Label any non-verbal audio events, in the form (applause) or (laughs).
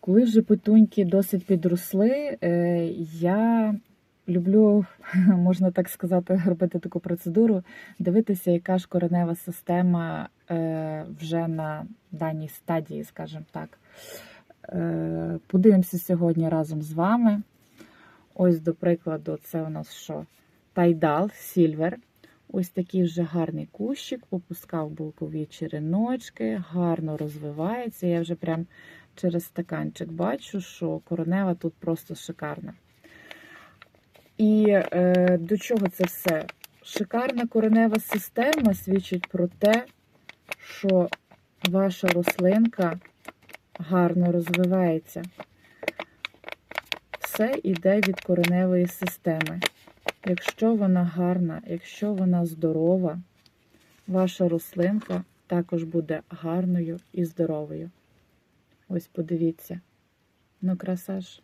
Коли вже петуньки досить підросли, е, я люблю, (laughs) можна так сказати, робити таку процедуру, дивитися, яка ж коренева система е, вже на даній стадії, скажімо так. Е, Подивимося сьогодні разом з вами. Ось, до прикладу, це у нас що? Тайдал, сільвер. Ось такий вже гарний кущик, попускав булкові череночки, гарно розвивається. Я вже прям через стаканчик бачу, що коронева тут просто шикарна. І е, до чого це все? Шикарна коренева система свідчить про те, що ваша рослинка гарно розвивається. Все йде від кореневої системи. Якщо вона гарна, якщо вона здорова, ваша рослинка також буде гарною і здоровою. Ось подивіться. Ну, краса ж.